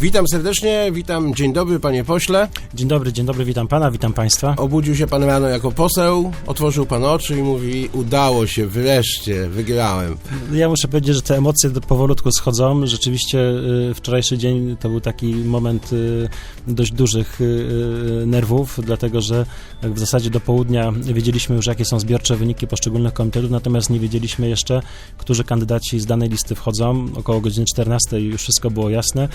Witam serdecznie, witam, dzień dobry panie pośle. Dzień dobry, dzień dobry, witam pana, witam państwa. Obudził się pan rano jako poseł, otworzył pan oczy i mówi, udało się, wreszcie, wygrałem. Ja muszę powiedzieć, że te emocje do- powolutku schodzą. Rzeczywiście y, wczorajszy dzień to był taki moment y, dość dużych y, nerwów, dlatego że w zasadzie do południa wiedzieliśmy już, jakie są zbiorcze wyniki poszczególnych komitetów, natomiast nie wiedzieliśmy jeszcze, którzy kandydaci z danej listy wchodzą. Około godziny 14 już wszystko było jasne.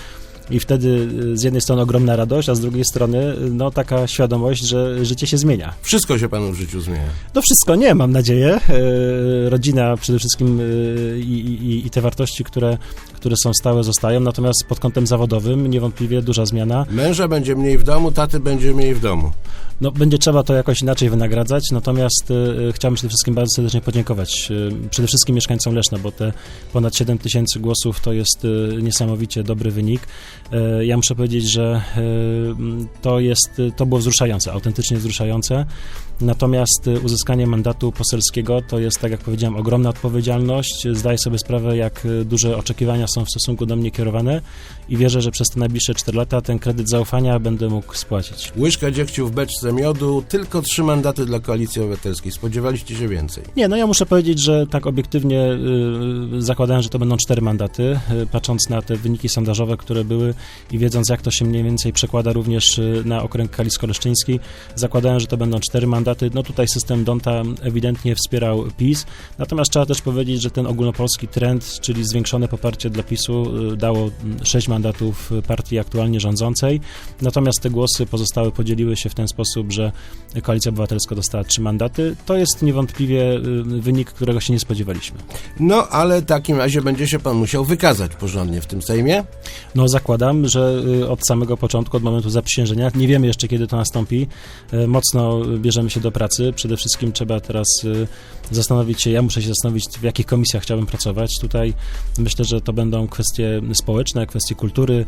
I wtedy y, z jednej strony ogromna radość, a z drugiej strony y, no, taka świadomość, że życie się zmienia. Wszystko się panu w życiu zmienia. No wszystko nie, mam nadzieję. E, Rodzina przede wszystkim i, i, i te wartości, które, które są stałe, zostają. Natomiast pod kątem zawodowym niewątpliwie duża zmiana. Męża będzie mniej w domu, taty będzie mniej w domu. No, będzie trzeba to jakoś inaczej wynagradzać, natomiast e, chciałbym przede wszystkim bardzo serdecznie podziękować e, przede wszystkim mieszkańcom Leszna, bo te ponad 7 tysięcy głosów to jest e, niesamowicie dobry wynik. E, Ja muszę powiedzieć, że m, to jest, to było wzruszające, autentycznie wzruszające. Natomiast uzyskanie mandatu poselskiego to jest, tak jak powiedziałem, ogromna odpowiedzialność. Zdaję sobie sprawę, jak duże oczekiwania są w stosunku do mnie kierowane i wierzę, że przez te najbliższe 4 lata ten kredyt zaufania będę mógł spłacić. Łyżka dziegciu w beczce miodu, tylko trzy mandaty dla Koalicji Obywatelskiej. Spodziewaliście się więcej. Nie, no ja muszę powiedzieć, że tak obiektywnie y, zakładałem, że to będą cztery mandaty, y, patrząc na te wyniki sondażowe, które były i wiedząc, jak to się mniej więcej przekłada również y, na okręg kalisko-leszczyński, zakładałem, że to będą cztery mandaty. No tutaj system Donta ewidentnie wspierał PiS, natomiast trzeba też powiedzieć, że ten ogólnopolski trend, czyli zwiększone poparcie dla PiSu y, dało mm, sześć mandatów partii aktualnie rządzącej, natomiast te głosy pozostałe podzieliły się w ten sposób, że Koalicja Obywatelska dostała trzy mandaty. To jest niewątpliwie y, wynik, którego się nie spodziewaliśmy. No, ale w takim razie będzie się pan musiał wykazać porządnie w tym Sejmie. No zakładam, że y, od samego początku, od momentu zaprzysiężenia, nie wiemy jeszcze kiedy to nastąpi, mocno bierzemy się do pracy. Przede wszystkim trzeba teraz zastanowić się, ja muszę się zastanowić, w jakich komisjach chciałbym pracować. Tutaj myślę, że to będą kwestie społeczne, kwestie kultury,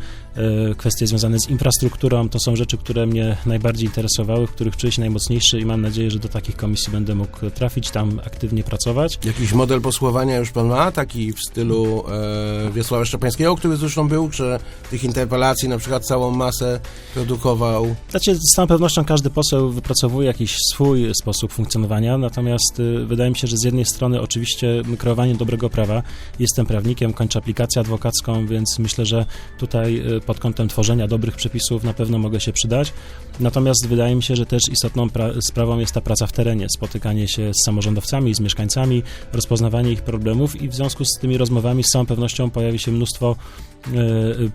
y, kwestie związane z infrastrukturą. To są rzeczy, które mnie najbardziej interesowały, w których czuję się najmocniejszy i mam nadzieję, że do takich komisji będę mógł trafić, tam aktywnie pracować. Jakiś model posłowania już pan ma, taki w stylu e, Wiesława Szczepańskiego, który zresztą był, że tych interpelacji na przykład całą masę produkował. Znaczy, z całą pewnością każdy poseł wypracowuje jakiś swój sposób funkcjonowania, natomiast y, wydaje mi się, że z jednej strony oczywiście kreowanie dobrego prawa, jestem prawnikiem, kończę aplikację adwokacką, więc myślę, że tutaj y, pod kątem tworzenia dobrych przepisów na pewno mogę się przydać. Natomiast wydaje mi się, że też istotną pra- sprawą jest ta praca w terenie, spotykanie się z samorządowcami, z mieszkańcami, rozpoznawanie ich problemów i w związku z tymi rozmowami z całą pewnością pojawi się mnóstwo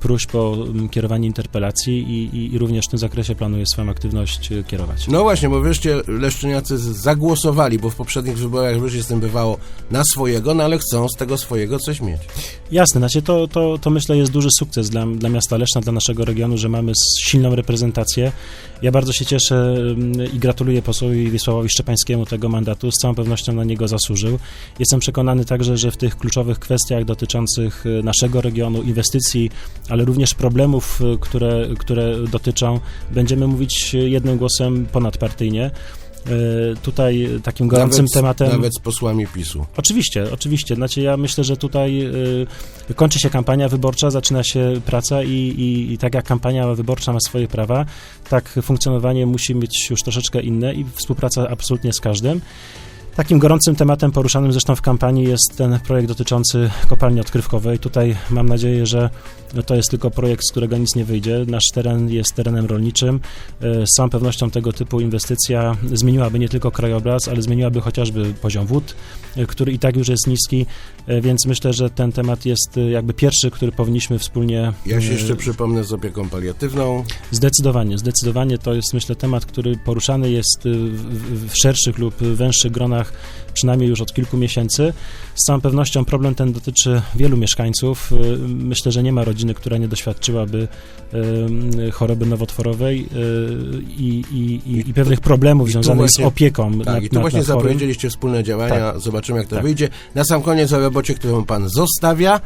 próśb o kierowanie interpelacji i, i, i również w tym zakresie planuję swoją aktywność e, kierować. No właśnie, bo wreszcie Leszczyniacy zagłosowali, bo w poprzednich wyborach już jest z tym bywało na swojego, no ale chcą z tego swojego coś mieć. Jasne, znaczy to, to, to myślę jest duży sukces dla, dla miasta Leszna, dla naszego regionu, że mamy silną reprezentację. Ja bardzo się cieszę i gratuluję posłowi Wiesławowi Szczepańskiemu tego mandatu, z całą pewnością na niego zasłużył. Jestem przekonany także, że w tych kluczowych kwestiach dotyczących e, naszego regionu, inwestycji, ale również problemów, e, które, które dotyczą, będziemy mówić jednym głosem ponadpartyjnie. E, Tutaj takim gorącym nawet, tematem... Nawet z posłami PiSu. Oczywiście, oczywiście. Znaczy ja myślę, że tutaj y, kończy się kampania wyborcza, zaczyna się praca i, i, i tak jak kampania wyborcza ma swoje prawa, tak funkcjonowanie musi być już troszeczkę inne i współpraca absolutnie z każdym. Takim gorącym tematem poruszanym zresztą w kampanii jest ten projekt dotyczący kopalni odkrywkowej. Tutaj mam nadzieję, że to jest tylko projekt, z którego nic nie wyjdzie. Nasz teren jest terenem rolniczym. E, Z całą pewnością tego typu inwestycja zmieniłaby nie tylko krajobraz, ale zmieniłaby chociażby poziom wód, e, który i tak już jest niski, e, więc myślę, że ten temat jest jakby pierwszy, który powinniśmy wspólnie Ja się jeszcze przypomnę z opieką paliatywną. Zdecydowanie, zdecydowanie to jest myślę temat, który poruszany jest w szerszych lub węższych gronach przynajmniej już od kilku miesięcy. Z całą pewnością problem ten dotyczy wielu mieszkańców. Y, Myślę, że nie ma rodziny, która nie doświadczyłaby y, choroby nowotworowej y, i, i, i, i pewnych problemów związanych właśnie- z opieką Tak, nad, i tu nad, właśnie nad zapowiedzieliście wspólne działania, zobaczymy jak to Tak. wyjdzie. Na sam koniec o robocie, którą pan zostawia,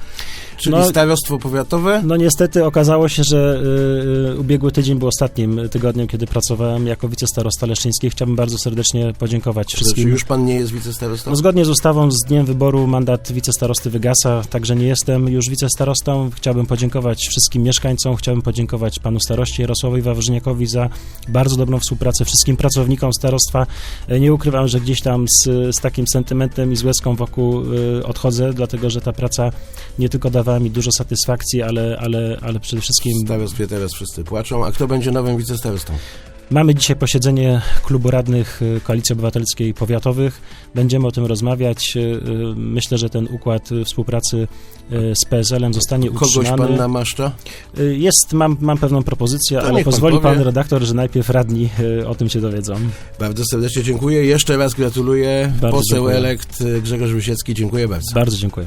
czyli No- starostwo powiatowe. No niestety okazało się, że y, y, ubiegły tydzień był ostatnim tygodniem, kiedy pracowałem jako wicestarosta leszczyński. Chciałbym bardzo serdecznie podziękować Znaczy, wszystkim. już pan nie jest wicestarostą? No, zgodnie z ustawą z dniem wyboru mandat wicestarosty wygasa, także nie jestem już wicestarostą. Chciałbym podziękować wszystkim mieszkańcom, chciałbym podziękować panu staroście Jarosławowi Wawrzyniakowi za bardzo dobrą współpracę, wszystkim pracownikom starostwa. E, Nie ukrywam, że gdzieś tam z, z takim sentymentem i z łezką wokół e, odchodzę, dlatego że ta praca nie tylko dawała mi dużo satysfakcji, ale, ale, ale przede wszystkim starostwie teraz wszyscy płaczą. A kto będzie nowym wicestarostą? Mamy dzisiaj posiedzenie klubu radnych y, Koalicji Obywatelskiej Powiatowych. Będziemy o tym rozmawiać. Y, y, Myślę, że ten układ współpracy z PSL-em zostanie Kogoś utrzymany. pan namaszcza? Jest, mam, mam pewną propozycję, To ale pan pozwoli pan powie. redaktor, że najpierw radni o tym się dowiedzą. Bardzo serdecznie dziękuję. Jeszcze raz gratuluję. Bardzo Poseł dziękuję. elekt Grzegorz Wysiecki, dziękuję bardzo. Bardzo dziękuję.